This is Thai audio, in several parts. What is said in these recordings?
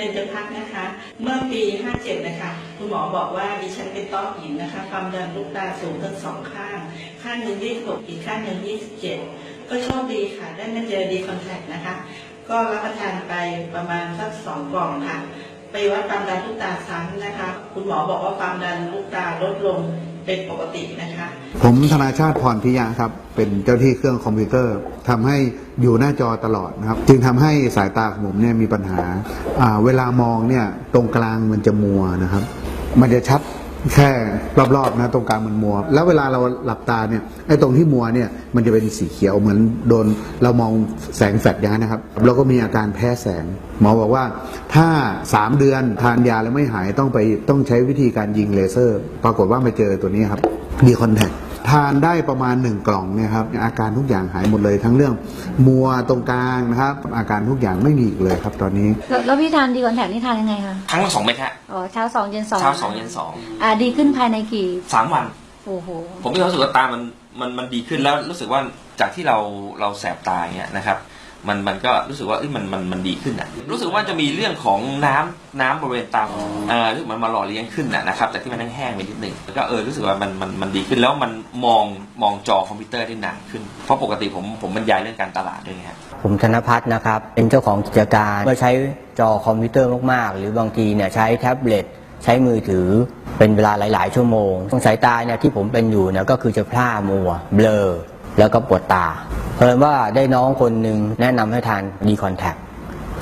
ค่ะดิฉันเป็นจพักนะคะ เมื่อปี 57 นะคะ คุณหมอบอกว่าดิฉันเป็นต้อหินนะคะ ความดันลูกตาสูงทั้งสองข้าง ข้างหนึ่ง26 อีกข้างหนึ่ง27 ก็โชคดีค่ะ ได้มาเจอดีคอนแทคนะคะ ก็รับประทานไปประมาณสักสองกล่องค่ะ ไปวัดความดันลูกตาซ้ำนะคะ คุณหมอบอกว่าความดันลูกตาลดลง เป็นปกตินะคะ ผมธนาชาติพรพิยะครับ เป็นเจ้าที่เครื่องคอมพิวเตอร์ทำให้อยู่หน้าจอตลอดนะครับ จึงทำให้สายตาของผมเนี่ยมีปัญหาอ่าเวลามองเนี่ยตรงกลางมันจะมัวนะครับ มันจะชัด แค่รอบๆนะตรงกลางมันมัว แล้วเวลาเราหลับตาเนี่ยไอ้ตรงที่มัวเนี่ยมันจะเป็นสีเขียวเหมือนโดนเรามองแสงแฟลชอย่างนั้นนะครับเราก็มีอาการแพ้แสง หมอบอกว่าถ้า 3 เดือนทานยาแล้วไม่หายต้องไปต้องใช้วิธีการยิงเลเซอร์ ปรากฏว่ามาเจอตัวนี้ครับดีคอนแทค ทานได้ประมาณ 1 กล่องเนี่ยครับอาการทุกอย่างหายหมดเลยทั้งเรื่องมัวตรงกลางนะครับ อาการทุกอย่างไม่มีอีกเลยครับตอนนี้ แล้วแล้วพี่ทานดีคอนแทคนี่ทานยังไงคะครั้งละสองเม็ดฮะอ๋อเช้าสองเย็นสองเช้าสองเย็นสองอ่าดีขึ้นภายในกี่สามวัน โอ้โหผมมีความรู้สึกว่าตามันมันมันดีขึ้นแล้วรู้สึกว่าจากที่เราเราแสบตาอย่างเงี้ยนะครับ มันมันก็รู้สึกว่าเอ้ยมันมันมันดีขึ้นอะรู้สึกว่าจะมีเรื่องของน้ำน้ำบริเวณตาเอ่อรู้สึกมันมาหล่อเลี้ยงขึ้นนะนะครับจากที่มันแห้งๆไปนิดหนึ่งแล้วก็เออรู้สึกว่ามันมันมันดีขึ้นแล้วมันมองมองจอคอมพิวเตอร์ได้นานขึ้น เพราะปกติผมผมบรรยายเรื่องการตลาดด้วยไงครับ ผมธนพัฒน์นะครับ เป็นเจ้าของกิจการเมื่อใช้จอคอมพิวเตอร์มากๆ หรือบางทีเนี่ยใช้แท็บเล็ตใช้มือถือเป็นเวลาหลาย ๆ ชั่วโมง ตรงสายตาเนี่ยที่ผมเป็นอยู่เนี่ยก็คือจะพร่ามัวเบลอแล้วก็ปวดตา เพราะว่าได้น้องคนหนึ่งแนะนำให้ทานดีคอนแทค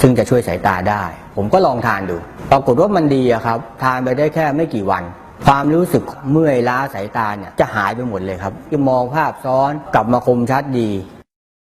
ซึ่งจะช่วยสายตาได้ ผมก็ลองทานดู ปรากฏว่ามันดีอะครับ ทานไปได้แค่ไม่กี่วัน ความรู้สึกเมื่อยล้าสายตาเนี่ยจะหายไปหมดเลยครับจะมองภาพซ้อนกลับมาคมชัดดี